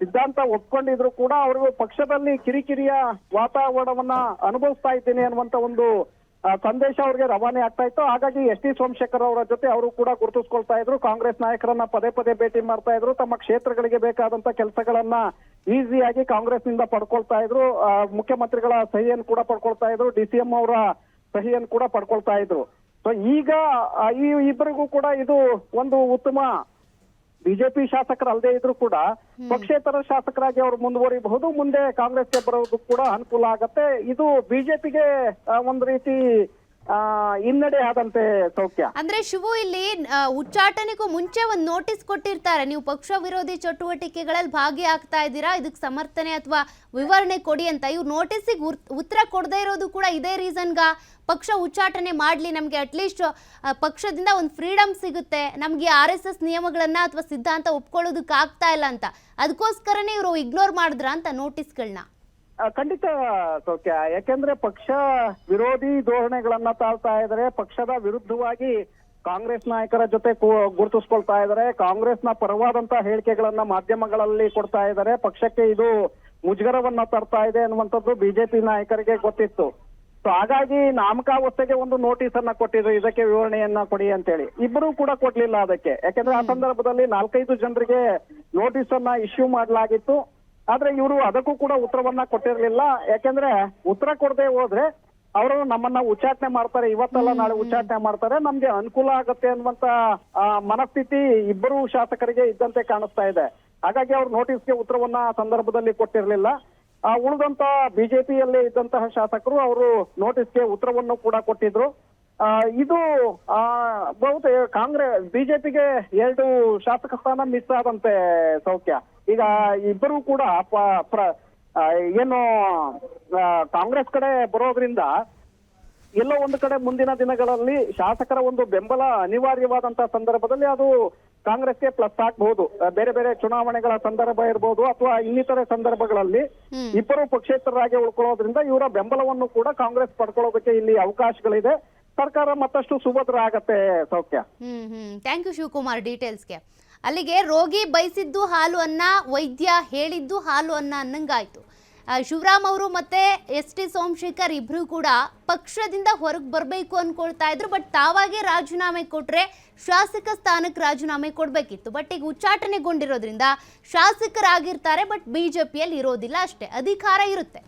ಸಿದ್ಧಾಂತ ಒಪ್ಕೊಂಡಿದ್ರು ಕೂಡ ಅವರು ಪಕ್ಷದಲ್ಲಿ ಕಿರಿಕಿರಿಯ ವಾತಾವರಣವನ್ನ ಅನುಭವಿಸ್ತಾ ಇದ್ದೀನಿ ಅನ್ನುವಂತ ಒಂದು ಆ, ಸಂದೇಶ ಅವ್ರಿಗೆ ರವಾನೆ ಆಗ್ತಾ ಇತ್ತು. ಹಾಗಾಗಿ ಎಸ್ ಟಿ ಸೋಮಶೇಖರ್ ಅವರ ಜೊತೆ ಅವರು ಕೂಡ ಗುರುತಿಸ್ಕೊಳ್ತಾ ಇದ್ರು. ಕಾಂಗ್ರೆಸ್ ನಾಯಕರನ್ನ ಪದೇ ಪದೇ ಭೇಟಿ ಮಾಡ್ತಾ ಇದ್ರು. ತಮ್ಮ ಕ್ಷೇತ್ರಗಳಿಗೆ ಬೇಕಾದಂತ ಕೆಲಸಗಳನ್ನ ಈಸಿಯಾಗಿ ಕಾಂಗ್ರೆಸ್ನಿಂದ ಪಡ್ಕೊಳ್ತಾ ಇದ್ರು. ಮುಖ್ಯಮಂತ್ರಿಗಳ ಸಹಿಯನ್ನು ಕೂಡ ಪಡ್ಕೊಳ್ತಾ ಇದ್ರು. ಡಿ ಸಿ ಎಂ ಅವರ ಸಹಿಯನ್ನು ಕೂಡ ಪಡ್ಕೊಳ್ತಾ ಇದ್ರು. ಸೊ ಈಗ ಈ ಇಬ್ಬರಿಗೂ ಕೂಡ ಇದು ಒಂದು ಉತ್ತಮ ಬಿಜೆಪಿ ಶಾಸಕರ ಅಲ್ಲದೆ ಇದ್ರು ಕೂಡ ಪಕ್ಷೇತರ ಶಾಸಕರಾಗಿ ಅವರು ಮುಂದುವರಿಬಹುದು ಮುಂದೆ ಕಾಂಗ್ರೆಸ್ಗೆ ಬರೋದು ಕೂಡ ಅನುಕೂಲ ಆಗತ್ತೆ. ಇದು ಬಿಜೆಪಿಗೆ ಒಂದು ರೀತಿ ಹಿನ್ನಡೆ ಆದಂತೆ ಸೌಖ್ಯ. ಅಂದ್ರೆ ಶಿವು ಇಲ್ಲಿ ಉಚ್ಚಾಟನೆಗೂ ಮುಂಚೆ ಒಂದು ನೋಟಿಸ್ ಕೊಟ್ಟಿರ್ತಾರೆ. ನೀವು ಪಕ್ಷ ವಿರೋಧಿ ಚಟುವಟಿಕೆಗಳಲ್ಲಿ ಭಾಗಿಯಾಗ್ತಾ ಇದ್ದೀರಾ, ಇದಕ್ಕೆ ಸಮರ್ಥನೆ ಅಥವಾ ವಿವರಣೆ ಕೊಡಿ ಅಂತ. ಇವ್ರು ನೋಟಿಸಿಗೆ ಉತ್ತರ ಕೊಡದೇ ಇರೋದು ಕೂಡ ಇದೇ ರೀಸನ್ಗ ಪಕ್ಷ ಉಚ್ಚಾಟನೆ ಮಾಡಲಿ, ನಮಗೆ ಅಟ್ಲೀಸ್ಟ್ ಪಕ್ಷದಿಂದ ಒಂದು ಫ್ರೀಡಮ್ ಸಿಗುತ್ತೆ. ನಮಗೆ ಆರ್ ಎಸ್ ಎಸ್ ನಿಯಮಗಳನ್ನ ಅಥವಾ ಸಿದ್ಧಾಂತ ಒಪ್ಕೊಳ್ಳೋದಕ್ಕೆ ಆಗ್ತಾ ಇಲ್ಲ ಅಂತ. ಅದಕ್ಕೋಸ್ಕರನೇ ಇವರು ಇಗ್ನೋರ್ ಮಾಡಿದ್ರ ಅಂತ ನೋಟಿಸ್ಗಳನ್ನ ಖಂಡಿತ ಸೌಖ್ಯ. ಯಾಕೆಂದ್ರೆ ಪಕ್ಷ ವಿರೋಧಿ ಧೋರಣೆಗಳನ್ನ ತಾಳ್ತಾ ಇದ್ದಾರೆ ಪಕ್ಷದ ವಿರುದ್ಧವಾಗಿ ಕಾಂಗ್ರೆಸ್ ನಾಯಕರ ಜೊತೆ ಗುರುತಿಸ್ಕೊಳ್ತಾ ಇದ್ದಾರೆ ಕಾಂಗ್ರೆಸ್ನ ಪರವಾದಂತ ಹೇಳಿಕೆಗಳನ್ನ ಮಾಧ್ಯಮಗಳಲ್ಲಿ ಕೊಡ್ತಾ ಇದ್ದಾರೆ ಪಕ್ಷಕ್ಕೆ ಇದು ಮುಜುಗರವನ್ನ ತರ್ತಾ ಇದೆ ಅನ್ನುವಂಥದ್ದು ಬಿಜೆಪಿ ನಾಯಕರಿಗೆ ಗೊತ್ತಿತ್ತು. ಸೊ ಹಾಗಾಗಿ ನಾಮಕಾವಸ್ಥೆಗೆ ಒಂದು ನೋಟಿಸ್ ಅನ್ನ ಕೊಟ್ಟಿದ್ರು. ಇದಕ್ಕೆ ವಿವರಣೆಯನ್ನ ಕೊಡಿ ಅಂತೇಳಿ. ಇಬ್ಬರೂ ಕೂಡ ಕೊಡ್ಲಿಲ್ಲ ಅದಕ್ಕೆ. ಯಾಕಂದ್ರೆ ಆ ಸಂದರ್ಭದಲ್ಲಿ ನಾಲ್ಕೈದು ಜನರಿಗೆ ನೋಟಿಸ್ ಅನ್ನ ಇಶ್ಯೂ ಮಾಡಲಾಗಿತ್ತು. ಆದ್ರೆ ಇವರು ಅದಕ್ಕೂ ಕೂಡ ಉತ್ತರವನ್ನ ಕೊಟ್ಟಿರ್ಲಿಲ್ಲ. ಯಾಕೆಂದ್ರೆ ಉತ್ತರ ಕೊಡದೆ ಹೋದ್ರೆ ಅವರು ನಮ್ಮನ್ನ ಉಚ್ಚಾಟನೆ ಮಾಡ್ತಾರೆ. ಇವತ್ತಲ್ಲ ನಾಳೆ ಉಚ್ಚಾಟನೆ ಮಾಡ್ತಾರೆ. ನಮ್ಗೆ ಅನುಕೂಲ ಆಗತ್ತೆ ಅನ್ನುವಂತ ಆ, ಮನಸ್ಥಿತಿ ಇಬ್ಬರು ಶಾಸಕರಿಗೆ ಇದ್ದಂತೆ ಕಾಣಿಸ್ತಾ ಇದೆ. ಹಾಗಾಗಿ ಅವ್ರು ನೋಟಿಸ್ಗೆ ಉತ್ತರವನ್ನ ಸಂದರ್ಭದಲ್ಲಿ ಕೊಟ್ಟಿರ್ಲಿಲ್ಲ. ಆ ಉಳಿದಂತ ಬಿಜೆಪಿಯಲ್ಲಿ ಇದ್ದಂತಹ ಶಾಸಕರು ಅವರು ನೋಟಿಸ್ಗೆ ಉತ್ತರವನ್ನು ಕೂಡ ಕೊಟ್ಟಿದ್ರು. ಆ, ಇದು ಆ ಬಹುತೇಕ ಕಾಂಗ್ರೆಸ್ ಬಿಜೆಪಿಗೆ ಎರಡು ಶಾಸಕ ಸ್ಥಾನ ಮಿಸ್ ಆದಂತೆ ಸೌಖ್ಯ. ಈಗ ಇಬ್ಬರು ಕೂಡ ಏನು ಕಾಂಗ್ರೆಸ್ ಕಡೆ ಬರೋದ್ರಿಂದ ಎಲ್ಲೋ ಒಂದು ಕಡೆ ಮುಂದಿನ ದಿನಗಳಲ್ಲಿ ಶಾಸಕರ ಒಂದು ಬೆಂಬಲ ಅನಿವಾರ್ಯವಾದಂತಹ ಸಂದರ್ಭದಲ್ಲಿ ಅದು ಕಾಂಗ್ರೆಸ್ಗೆ ಪ್ಲಸ್ ಆಗ್ಬಹುದು. ಬೇರೆ ಬೇರೆ ಚುನಾವಣೆಗಳ ಸಂದರ್ಭ ಇರಬಹುದು ಅಥವಾ ಇನ್ನಿತರ ಸಂದರ್ಭಗಳಲ್ಲಿ. ಇಬ್ಬರು ಪಕ್ಷೇತರರಾಗಿ ಉಳ್ಕೊಳ್ಳೋದ್ರಿಂದ ಇವರ ಬೆಂಬಲವನ್ನು ಕೂಡ ಕಾಂಗ್ರೆಸ್ ಪಡ್ಕೊಳ್ಳೋದಕ್ಕೆ ಇಲ್ಲಿ ಅವಕಾಶಗಳಿದೆ. ಸರ್ಕಾರ ಮತ್ತಷ್ಟು ಸುಭದ್ರ ಆಗತ್ತೆ ಸೌಖ್ಯ. Hmm hmm. Thank you Shivakumar ಡೀಟೇಲ್ಸ್ಗೆ ಅಲ್ಲಿಗೆ ರೋಗಿ ಬಯಸಿದ್ದು ಹಾಲು ಅನ್ನ, ವೈದ್ಯ ಹೇಳಿದ್ದು ಹಾಲು ಅನ್ನ ಅನ್ನಂಗಾಯ್ತು. ಶಿವರಾಮ್ ಅವರು ಮತ್ತೆ ಎಸ್ ಟಿ ಸೋಮಶೇಖರ್ ಇಬ್ರು ಕೂಡ ಪಕ್ಷದಿಂದ ಹೊರಗೆ ಬರಬೇಕು ಅನ್ಕೊಳ್ತಾ ಇದ್ರು ಬಟ್ ತಾವಾಗೇ ರಾಜೀನಾಮೆ ಕೊಟ್ರೆ ಶಾಸಕ ಸ್ಥಾನಕ್ಕೆ ರಾಜೀನಾಮೆ ಕೊಡಬೇಕಿತ್ತು. ಬಟ್ ಈಗ ಉಚ್ಚಾಟನೆಗೊಂಡಿರೋದ್ರಿಂದ ಶಾಸಕರಾಗಿರ್ತಾರೆ ಬಟ್ ಬಿಜೆಪಿಯಲ್ಲಿ ಇರೋದಿಲ್ಲ ಅಷ್ಟೇ, ಅಧಿಕಾರ ಇರುತ್ತೆ.